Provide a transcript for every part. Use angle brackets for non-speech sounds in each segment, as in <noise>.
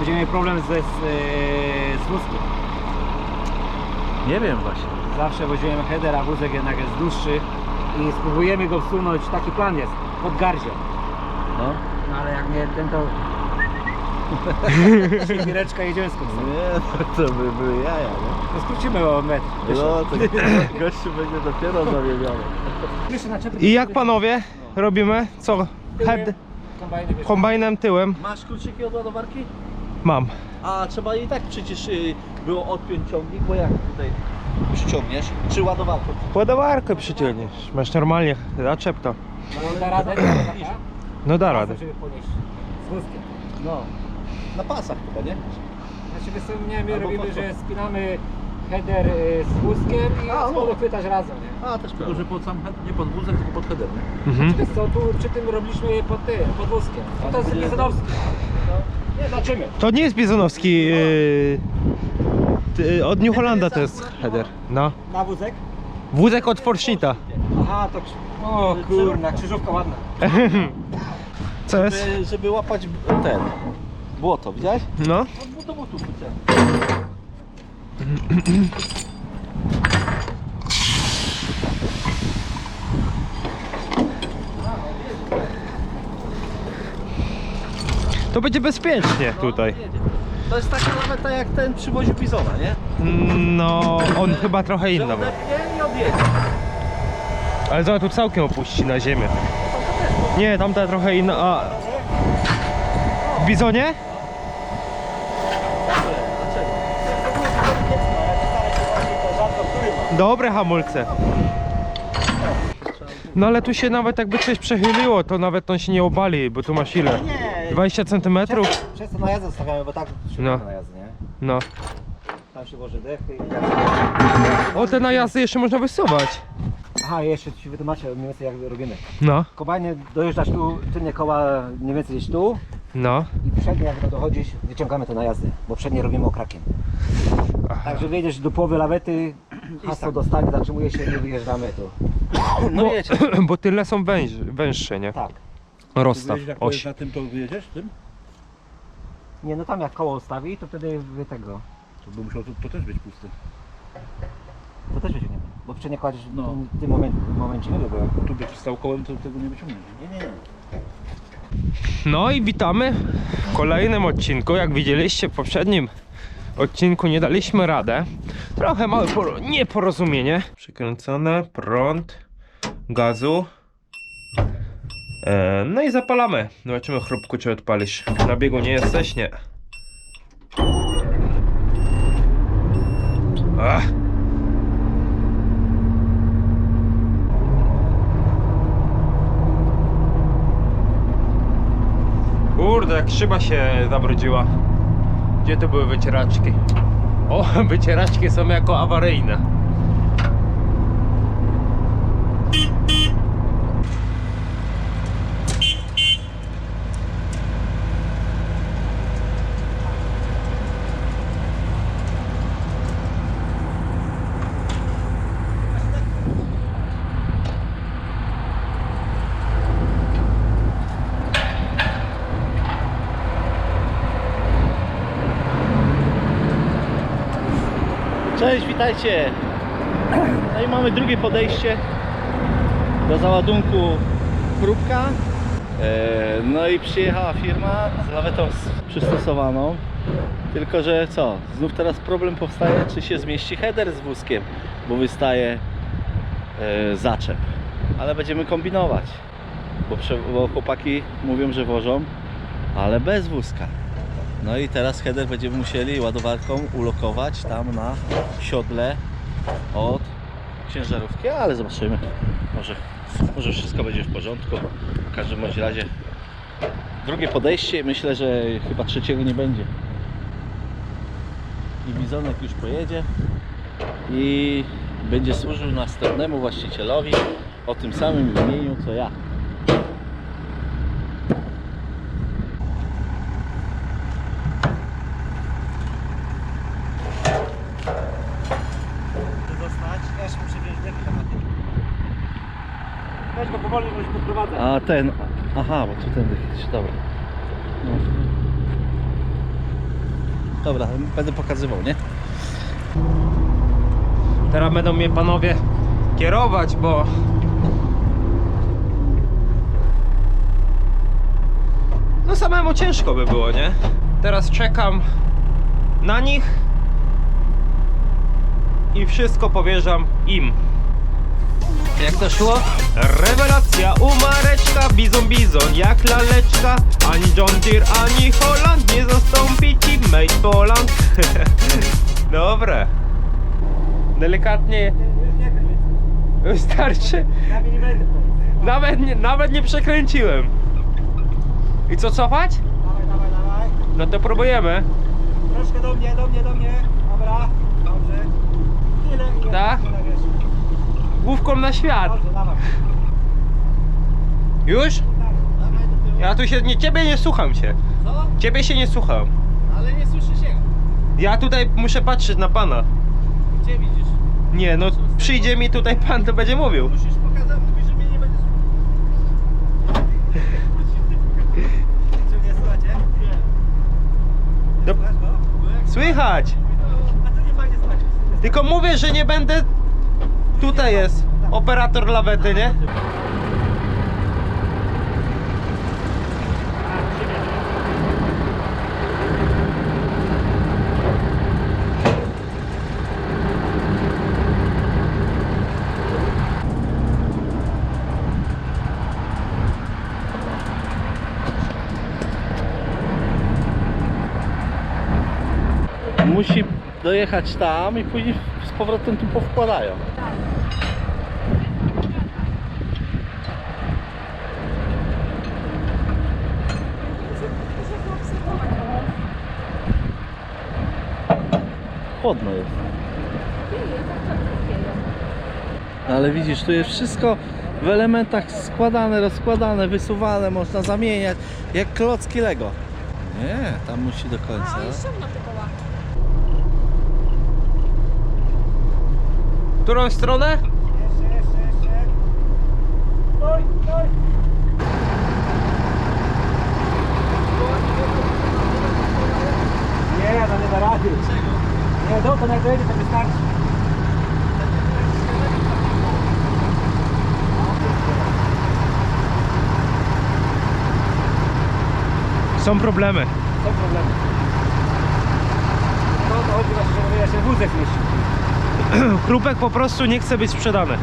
będziemy mieli problem ze, z, yy, z wózkiem. Nie wiem właśnie. Zawsze woziłem header, a wózek jednak jest dłuższy i spróbujemy go wsunąć, taki plan jest, pod gardzią. No. No ale jak nie ten to... <laughs> Siewireczka jedziemy z koksem. Nie, no to by były jaja, nie? No skrócimy o metr. No to <laughs> gościu będzie dopiero zawiedziony. I jak panowie robimy? Co? Head kombajnem tyłem? Masz kluczyki od ładowarki? Mam. A trzeba i tak przecież y, było odpiąć ciągnik, bo jak tutaj przyciągniesz? Czy ładowarką? Ładowarkę przyciągniesz. Masz normalnie zaczep to. no, da radę? No da radę. Żeby ponieść z wózkiem. No. Na pasach chyba, nie? Znaczy wiesz co, nie, my Albo robimy, że spinamy header y, z wózkiem i A, z no. chwytać razem, nie? A, też Tylko, że pod sam, nie pod wózek, tylko pod header, nie? Mhm. Wiesz co, tu przy tym robiliśmy je pod tym, pod wózkiem. A to jest. No, nie, zobaczymy. To nie jest Bizonowski. Yy, ty, od New Hollanda to jest header. No. Na wózek? Wózek od Forshita. Aha, to... O kurna, krzyżówka ładna. <laughs> Co jest? Żeby, żeby łapać ten błoto, widziałeś? No. Wyciągnę. <clears throat> <clears throat> To będzie bezpiecznie tutaj. To jest taka nawet tak jak ten przywoził bizona, nie? No, on chyba trochę Że inny. odepnie i odjedzie. Ale zobacz, tu całkiem opuści na ziemię. Nie, tamta trochę inna. A... W Bizonie? Dlaczego? Dobre hamulce. No ale tu się nawet jakby coś przechyliło, to nawet on się nie obali, bo tu masz ile? Nie, 20 cm? przez to na jazdę stawiamy, bo tak się No. no. na jazdę, nie? No. Tam się włoży dechy i tak. O, te najazdy jeszcze można wysuwać. Aha, jeszcze ci wytłumaczę mniej więcej jak robimy. No, Kombajnie dojeżdżasz tu, tylnie koła mniej więcej gdzieś tu no. i przednie jak dochodzisz, wyciągamy to na jazdę, bo przednie robimy okrakiem. Także wyjedziesz do połowy lawety, hasło dostanie, zatrzymuje się i wyjeżdżamy tu. No Bo, wiecie. <clears throat> bo tyle są węż, węższe, nie? Tak. Rozstaw, jak oś. pojedziesz na tym, to wyjedziesz tym? Nie, no tam jak koło ustawi, to wtedy wy tego, To by musiał to, to też być pusty. to też wyciągniemy. Bo przednie kładziesz No. no. w tym momencie, momencie nie było. Tu byś stał kołem, to tego nie wyciągniesz. Nie, nie, nie. No i witamy w kolejnym odcinku. Jak widzieliście w poprzednim odcinku nie daliśmy radę. Trochę małe poro- nieporozumienie. Przykręcone, prąd, gazu. E, no i zapalamy. Zobaczymy chrupku czy odpalisz. Na biegu nie jesteś? Nie. Ach. Kurde, jak szyba się zabrudziła. Gdzie to były wycieraczki? O, <laughs> wycieraczki są jako awaryjne. Witajcie. No i mamy drugie podejście do załadunku próbka. E, No i przyjechała firma z lawetą przystosowaną. Tylko, że co? Znów teraz problem powstaje, czy się zmieści header z wózkiem, bo wystaje e, zaczep. Ale będziemy kombinować, bo, bo chłopaki mówią, że wożą, ale bez wózka. No i teraz header będziemy musieli ładowarką ulokować tam na siodle od ciężarówki, ale zobaczymy. Może, może wszystko będzie w porządku. W każdym bądź razie drugie podejście, myślę, że chyba trzeciego nie będzie. I bizonek już pojedzie i będzie służył następnemu właścicielowi o tym samym imieniu co ja. Zostać, ja się muszę wziąć dechy tam na tym. Weź go powoli, bo się podprowadzę. A ten, aha, bo tu ten jakiś, dobra. No. Dobra, będę pokazywał, nie? Teraz będą mnie panowie kierować, bo no samemu ciężko by było, nie? Teraz czekam na nich i wszystko powierzam im. Jak to szło? Rewelacja u Mareczka, bizon bizon jak laleczka Ani John Deere, ani Holland nie zastąpi teammate Poland <laughs> Dobre Delikatnie Wystarczy nawet nie, nawet nie przekręciłem I co cofać? Dawaj, dawaj, dawaj. No to próbujemy Troszkę do mnie, do mnie, do mnie. Dobra, dobrze. Tyle i Tak? Główką na świat. Już? Ja tu się, nie, ciebie nie słucham się Co? Ciebie się nie słucham Ale nie słyszy się. Ja tutaj muszę patrzeć na pana Gdzie widzisz? Nie, no przyjdzie mi tutaj pan, to będzie mówił Musisz pokazać, mówisz, że mnie nie będzie Czy mnie słuchacie? <laughs> Słychać nie słuchać. Tylko mówię, że nie będę Tutaj jest operator lawety, nie? Musi dojechać tam i później z powrotem tu powkładają. Chłodno jest. No Ale widzisz, tu jest wszystko w elementach składane, rozkładane, wysuwane, można zamieniać, jak klocki Lego. Nie, tam musi do końca. A, te koła. Którą stronę? Jeszcze, jeszcze, jeszcze. Stój, stój. Nie, no nie da rady. Dojedzie, to wystarczy. Są problemy Są problemy. No to chodzi właśnie, żeby ja się wózek. <clears throat> Krupek po prostu nie chce być sprzedany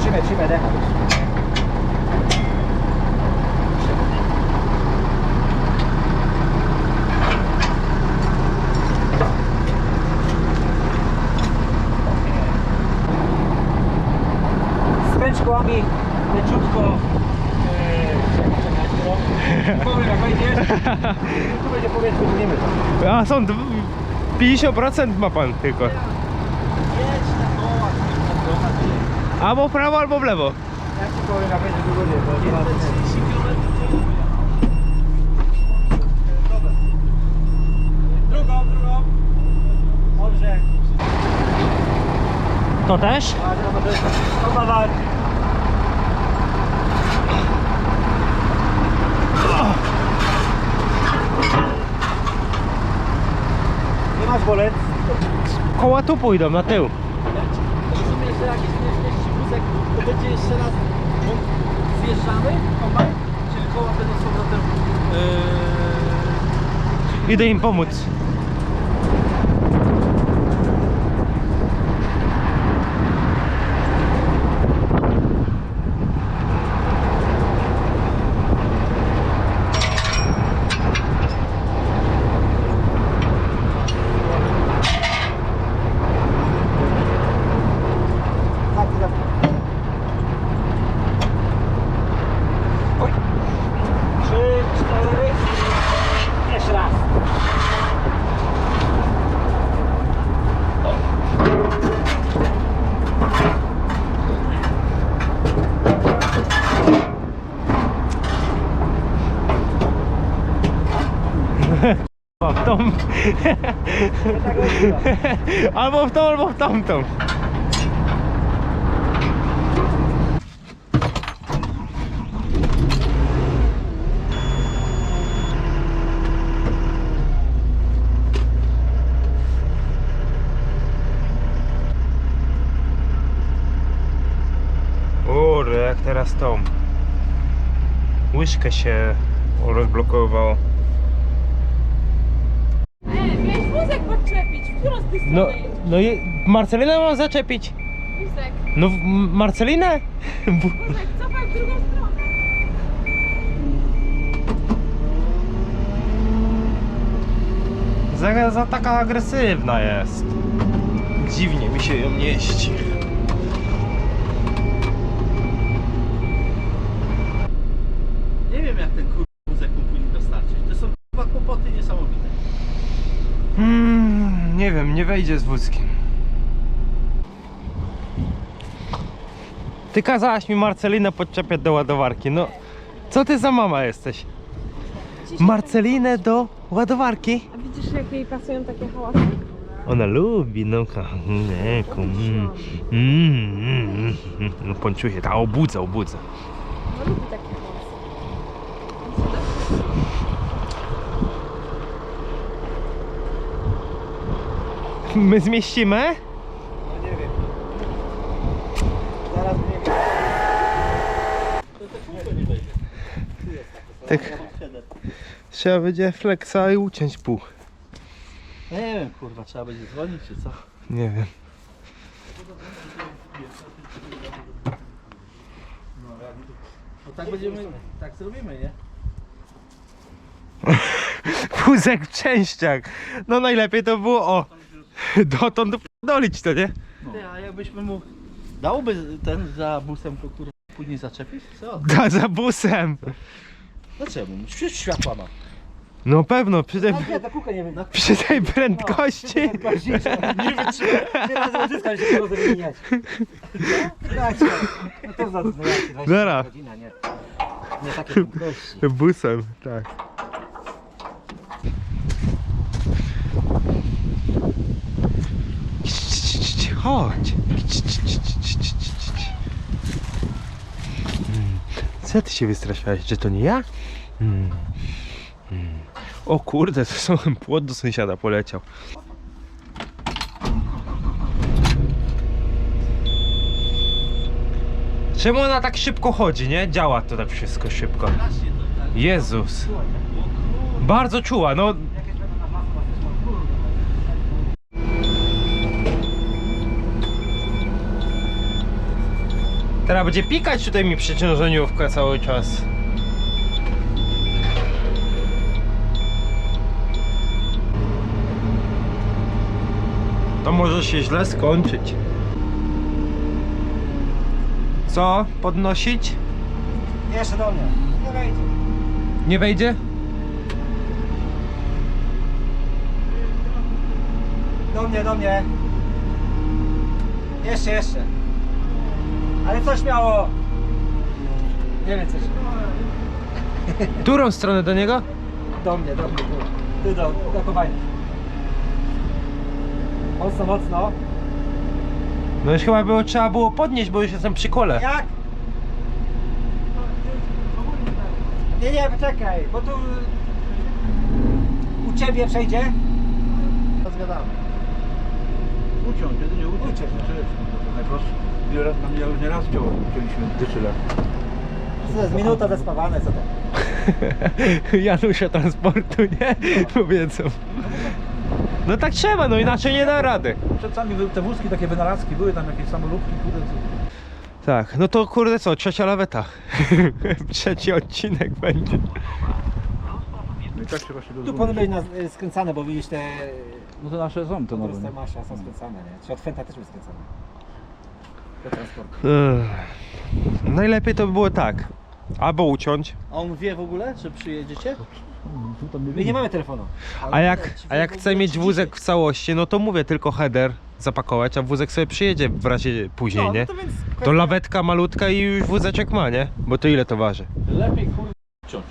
Trzymaj, trzymaj, decha. Kołami leciutko. No. Powiem jak wejdziesz. Tu będzie powietrze, zmienimy to. A są dw- 50% ma pan tylko Jedź na drogach, Albo w prawo, albo w lewo Ja ci powiem jak będzie długo nie, bo nie ma 30 km dziennie. Drugą, drugą. Dobrze. To też? A teraz może to ma walczyć. Nie masz bolec? Koła tu pójdą, na tył. Rozumiesz, że jak się nie zmieści wózek, to będzie jeszcze raz bo zjeżdżamy, kombajn, czyli koła będą z powrotem yy, Idę im pomóc <laughs> albo w tą, albo w tamtą. jak teraz tą łyżkę się rozblokowało. No, no i Marcelinę mam zaczepić. Wózek, No w- M- Marcelinę? <laughs> Bu- cofaj w drugą stronę. Za, za taka agresywna jest. Dziwnie mi się ją jeździ. Nie wiem jak ten kur... wózek mu później dostarczyć. To są chyba kłopoty niesamowite. Mm, nie wiem, nie wejdzie z wózkiem. Ty kazałaś mi Marcelinę podczepiać do ładowarki, no co ty za mama jesteś? Marcelinę do ładowarki? A widzisz, jak jej pasują takie hałasy? Ona lubi, no kochaneku. Mm, mm, mm, mm. No ponczusie, ta obudza, obudza. No lubi takie hałasy. My zmieścimy? No nie wiem. Zaraz nie wiem. Tak. Trzeba będzie flexa i uciąć pół. No nie wiem kurwa, trzeba będzie dzwonić czy co? Nie wiem. No tak będziemy, tak zrobimy, nie? <laughs> Wózek w częściach. No najlepiej to było o <laughs> dotąd dolić to, nie? Ty, a jakbyśmy mu... Dałoby ten za busem go kurwa później zaczepić? Co? <laughs> Da za busem. No czemu? Przecież światła ma. No pewno, przy tej, A nie, ta kółka nie wiem. przy tej prędkości. <laughs> Nie wytrzymam. Trzy razy uzyskam się tego wymieniać. Bracie, no to za no jakie 20 Zara. godzina, nie. Nie takie prędkości. Busem, tak. Chodź. Co ty się wystraszyłeś, że to nie ja? Mm. Mm. O kurde, to są <laughs> płot do sąsiada poleciał. Czemu ona tak szybko chodzi, nie? Działa to tak wszystko szybko. Jezus. Bardzo czuła, no. Teraz będzie pikać tutaj mi przeciążeniówka cały czas. To może się źle skończyć. Co? Podnosić? Jeszcze do mnie. Nie wejdzie. Nie wejdzie? Do mnie, do mnie. Jeszcze, jeszcze. Ale coś miało. Nie wiem coś. Którą stronę do niego? Do mnie, do mnie, tu. Tu do, do kombajnu. Mocno, mocno. No już chyba było trzeba było podnieść, bo już jestem przy kole. Jak? Nie, nie, poczekaj, bo tu u ciebie przejdzie. Zgadamy. Uciąć, jedynie uciąć. Uciąć. Przecież to najprostsze. Nie raz- Nam ja już nie raz działo, ucięliśmy dyczyle. To jest minuta zespawane, co to? <laughs> Janusza transportu, nie? Powiedzą. No tak trzeba, no inaczej nie da rady. Przed sami te wózki, takie wynalazki, były tam jakieś samolubki, kurde. co- Tak, no to kurde co, trzecia laweta. <laughs> Trzeci odcinek będzie. No i tak się właśnie Tu powinny być na- y, skręcane, bo widzisz te No to nasze są te nowe. proste nie? masia są skręcane, nie? Czy od Fenta też były skręcane. Ech. Najlepiej to by było tak. Albo uciąć, A on wie w ogóle, czy przyjedziecie? My nie mamy telefonu. a jak, a jak chce mieć wózek w całości, no to mówię tylko header zapakować, a wózek sobie przyjedzie w razie później, no, nie? No to więc To lawetka malutka i już wózeczek ma, nie? Bo to ile to waży? Lepiej kurwa ciąć.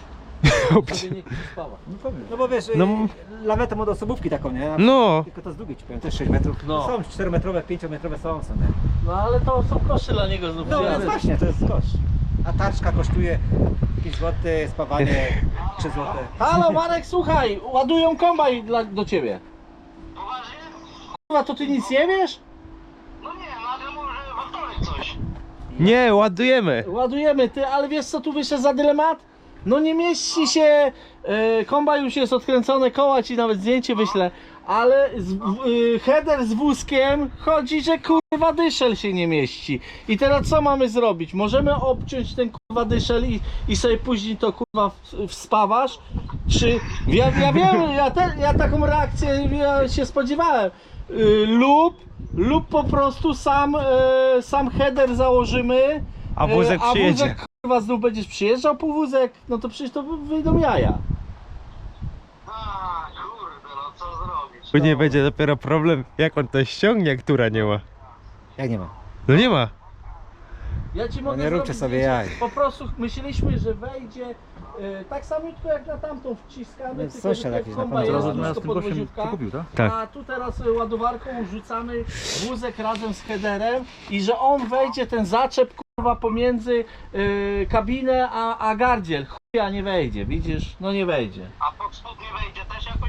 <laughs> Żeby nie spała. No pewnie. No bo wiesz, No. no, lawetę ma do osobówki taką, nie? No, Tylko to z długiej ci powiem, też 6 metrów. No. Są 4 metrowe, 5 metrowe są, są nie? No ale to są koszty dla niego znów. No więc właśnie, to jest koszt. A tarczka kosztuje 5 zł, spawanie <laughs> 3 zł. Halo Marek, słuchaj, ładują kombaj dla, do ciebie. Kurwa, to ty nic nie wiesz? No nie, no ale może we wtorek coś. Nie, ładujemy. Ładujemy, ty, ale wiesz co tu wyszedł za dylemat? No nie mieści się, e, komba już jest odkręcone, koła ci nawet zdjęcie wyślę, ale z, e, header z wózkiem chodzi, że kurwa dyszel się nie mieści. I teraz co mamy zrobić? Możemy obciąć ten kurwa dyszel i, i sobie później to kurwa w- wspawasz? Czy, ja, ja wiem, ja, te, ja taką reakcję ja się spodziewałem. Y, lub, lub po prostu sam, e, sam header założymy, A wózek przyjedzie. Kurwa, znów będziesz przyjeżdżał po wózek, no to przecież to wyjdą jaja. A, kurde, no co zrobić? Później będzie dopiero problem, jak on to ściągnie, która nie ma. Jak nie ma? No nie ma. Ja ci mogę nie róbcie zrobić sobie zdjęcie. jaj. Po prostu myśleliśmy, że wejdzie e, tak samiutko jak na tamtą wciskamy, No, tylko że tutaj jakiś komba na pewno jest zrobił. blisko podwozówka, kupił, tak? Tak. a tu teraz e, ładowarką rzucamy wózek razem z headerem i że on wejdzie, ten zaczep kurwa pomiędzy e, kabinę a, a gardziel. Chuja nie wejdzie, widzisz? No nie wejdzie. A pod spód nie wejdzie?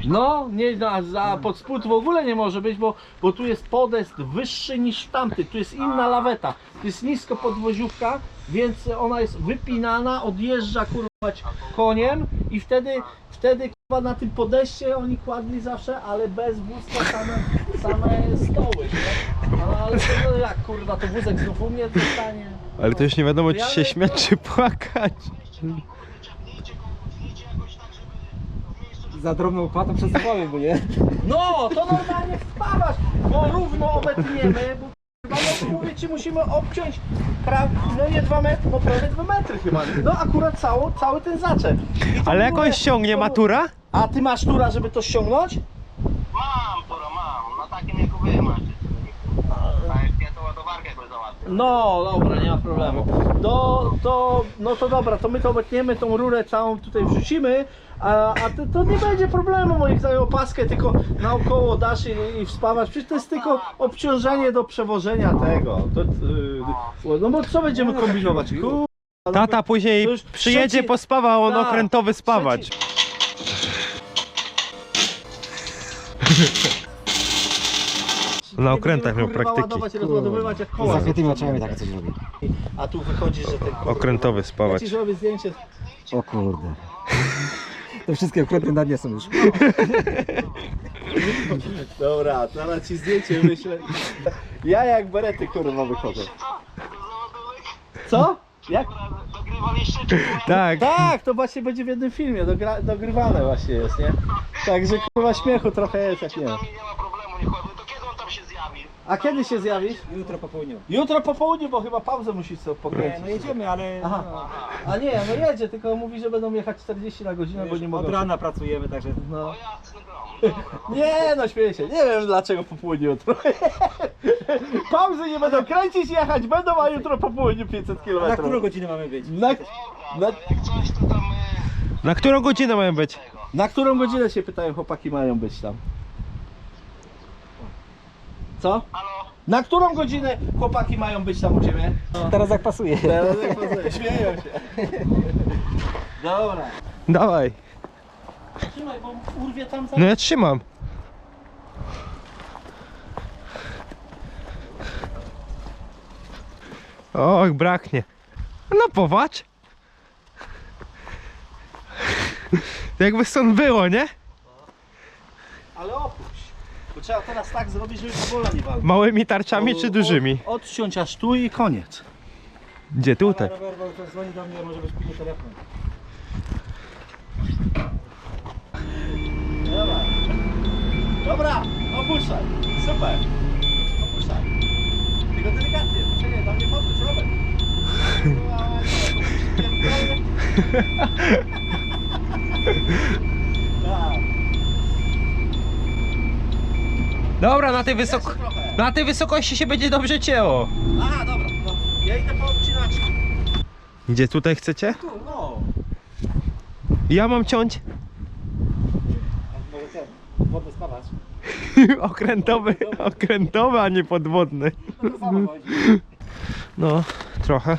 No, nie, no, a za pod spód w ogóle nie może być, bo, bo tu jest podest wyższy niż tamty, tu jest inna laweta, tu jest nisko podwoziówka, więc ona jest wypinana, odjeżdża kurwa koniem i wtedy, wtedy kurwa na tym podeście oni kładli zawsze, ale bez wózka same, same stoły, nie? No, ale to, no, jak kurwa, to wózek znów u mnie zostanie. Ale to już nie wiadomo, czy się śmiać, czy płakać. Wyciągnijcie go, utnijcie jakoś tak, żeby w miejscu... Za drobną opłatą przesuwamy, bo nie? No, to normalnie wpawasz, bo równo obetniemy, bo chyba no, mówię ci musimy obciąć pra, no nie 2 metry, no prawie 2 metry chyba. No akurat cało, cały ten zaczep. I to Ale jak mówię, on ściągnie to- matura? A ty masz tura, żeby to ściągnąć? Mam, poro, mam. Na takim jak wy macie. A jak ja to ładowarkę jakoś załatwię. No, dobra, nie ma problemu. Do, to, no to dobra, to my to obetniemy, tą rurę całą tutaj wrzucimy, a, a to, to nie będzie problemu, moich zdają opaskę, tylko naokoło dasz i, i wspawasz. Przecież to jest tylko obciążenie do przewożenia tego. To, yy, no bo co będziemy kombinować? Kur... Tata później To już przyjedzie, trzeci- pospawa, a on Tak, okrętowy spawacz. Na okrętach miał praktyki. ładować, rozładowywać jak koła. Oczami takie coś robi. A tu wychodzi, że ten kurwa- Okrętowy Ja spawacz. ci zrobię zdjęcie. O kurde. <laughs> To wszystkie okręty na dnie są już. <laughs> Dobra, teraz ci zdjęcie myślę. Ja jak berety kurwa wychodzę. Co? Jak? Tak. Tak, to właśnie będzie w jednym filmie, dogra, dogrywane właśnie jest, nie? Także kurwa śmiechu trochę jest, jak nie. Tam nie ma problemu, nie chodzi. To kiedy on tam się zjawi? A kiedy się zjawisz? Jutro po południu. Jutro po południu, bo chyba pauzę musisz sobie Nie, pokręcić. no jedziemy, ale Aha. A nie, no jedzie, tylko mówi, że będą jechać 40 na godzinę, no, bo nie mogą. od rana pracujemy, także No. Nie, no śmieję się. Nie wiem dlaczego po południu jutro. <laughs> Pauzy nie będą kręcić, jechać będą, a jutro po południu 500 km. na którą godzinę mamy być? Na, na, jak coś to tam... y, Na którą godzinę mają być? na którą godzinę się pytają chłopaki mają być tam? Co? Halo? Na którą godzinę chłopaki mają być tam u Ciebie? Teraz jak pasuje. Teraz jak pasuje, śmieją się. Dobra. Dawaj. Trzymaj, bo urwie tam za... No ja trzymam. Och, braknie. No powacz. Jakby stąd było, nie? Ale opuść. Bo trzeba teraz tak zrobić, żeby ta bola nie walła. Małymi tarczami czy dużymi? Od, odciąć aż tu i koniec. Gdzie tutaj? Robert, bo to dzwoni do mnie, może być pilny telefon. Dobra. Dobra, opuszczaj. Super. Opuszczaj. Tylko delikatnie. Czekaj, tam nie podchodź, Robert. <laughs> Kurwa. Tak. Dobra, na tej, trochę. na tej wysokości się będzie dobrze cięło. Aha, dobra. No, ja idę po obcinaczki. Gdzie tutaj chcecie? Tu, no. Ja mam ciąć Może ten, wodny spawacz. <laughs> okrętowy, okrętowy, a nie podwodny. No to samo chodzi. No, trochę.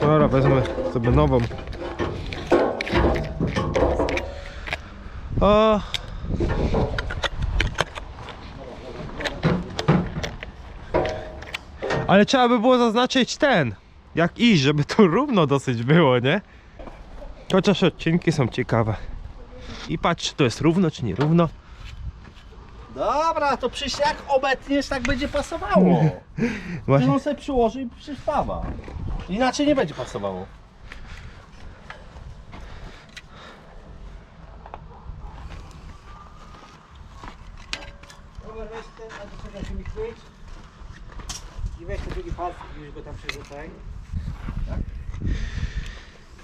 Dobra, wezmę sobie nową. O. Ale trzeba by było zaznaczyć ten, jak iść, żeby to równo dosyć było, nie? Chociaż odcinki są ciekawe. I patrz, czy to jest równo, czy nie równo. Dobra, to przecież jak obetniesz, tak będzie pasowało. <laughs> Właśnie. Ty on sobie przyłoży i przyspawa. Inaczej nie będzie pasowało. Weź ten, a to czekaj, się mi chwyć. I weź ten drugi pas i już go tam przerzucaj.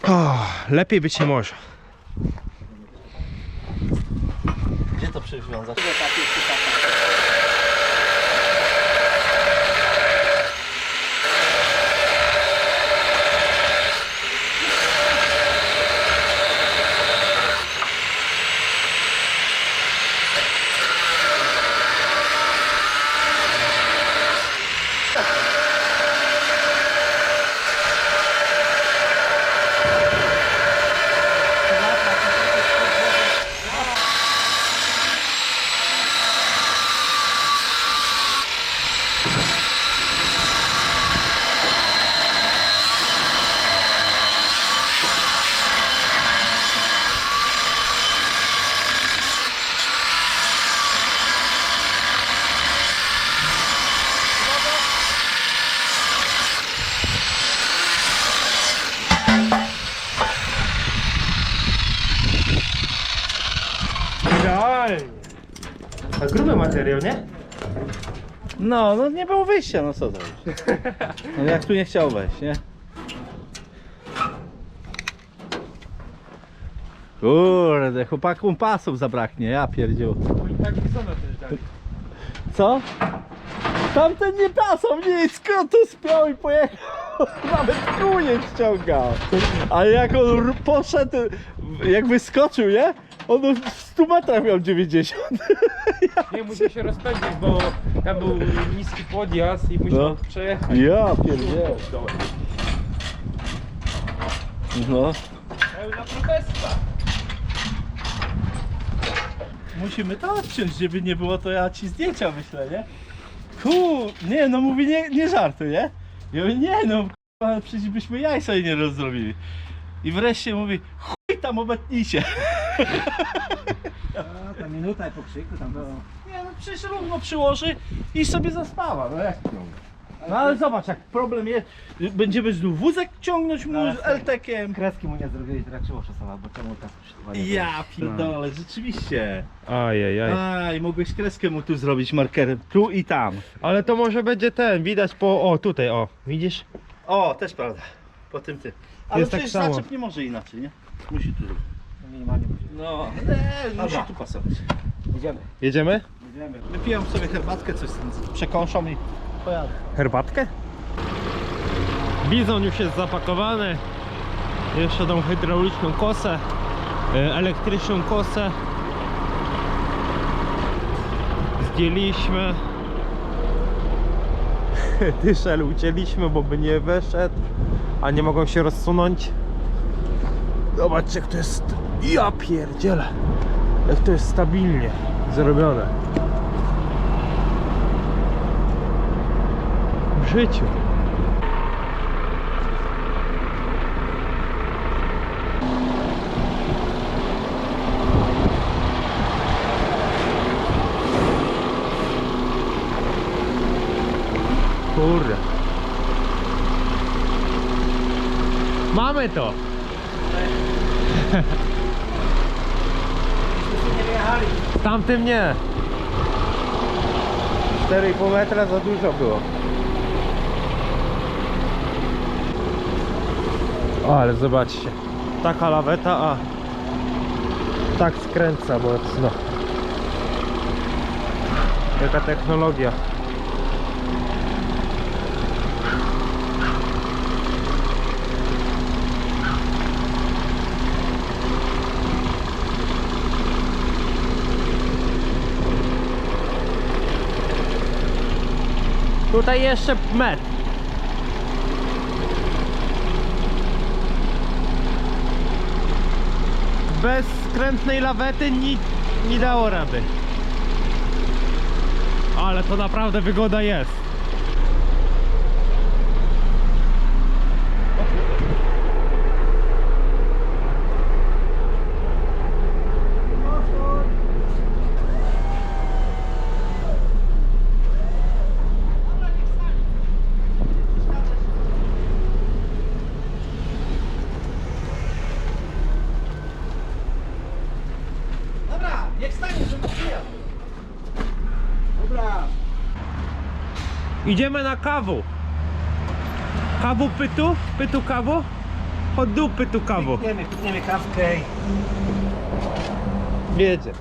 O, lepiej być nie może. Gdzie to przywiązać? Idealnie. A gruby materiał, nie? No, no nie było wyjścia, no co zrobić. No jak tu nie chciał wejść, nie? Kurde, chłopakom pasów zabraknie, ja pierdziu. Co? Tamten nie pasą, nic, tu spiął i pojechał. <laughs> Nawet kół nie ściągał. A jak on r- poszedł, jak wyskoczył, nie? On w 100 metrach miał 90. <laughs> Nie, musiał się rozpędzić, bo tam był niski podjazd i musiał No. przejechać. Ja pierdzielę. No. Pełna protesta. Musimy to odciąć, żeby nie było to ja ci zdjęcia wyślę, nie? Ku, nie no mówi nie, nie żartuj, nie? Ja mówię, nie no, k***a, przecież byśmy jaj sobie nie rozrobili. I wreszcie mówi, chuj tam obetnijcie. <laughs> A, ta minuta i po krzyku tam było. Nie no przecież równo przyłoży i sobie zaspała, no jak to? No ale zobacz, jak problem jest, będziemy znów wózek ciągnąć mu z LTK-iem. Kreski mu nie zrobiłeś, traczyło szosowa, bo czemu tak przyszła Ja pierdolę, rzeczywiście. Ajajaj. Aj, mogłeś kreskę mu tu zrobić markerem, tu i tam. Ale to może będzie ten, widać po... O, tutaj, o. Widzisz? O, też prawda. Po tym ty. Ale Jest tak przecież samo. zaczep nie może inaczej, nie? Musi tu zrobić. Minimalnie będzie. No, nie, musi tu pasować. Idziemy. Jedziemy? Idziemy. Wypijam sobie herbatkę, coś z przekąszą i pojadę. Herbatkę? Bizon już jest zapakowany. Jeszcze tą hydrauliczną kosę, e, elektryczną kosę. Zdjęliśmy. <laughs> Dyszel ucięliśmy, bo by nie weszedł, a nie mogą się rozsunąć. Zobaczcie, jak to jest. Ja pierdzielę. Jak to jest stabilnie zrobione. W życiu. Kurde. Mamy to. <laughs> Z tamtym nie. 4,5 metra za dużo było. O, ale zobaczcie. Taka laweta, a tak skręca mocno. Jaka technologia. Tutaj jeszcze metr. Bez skrętnej lawety nie, nie dało rady. Ale to naprawdę wygoda jest. Idziemy na kawu. Kawu pytu? Pytu kawu? Chodu pytu kawu. Pijemy, pijemy kawkę i Wiedzie.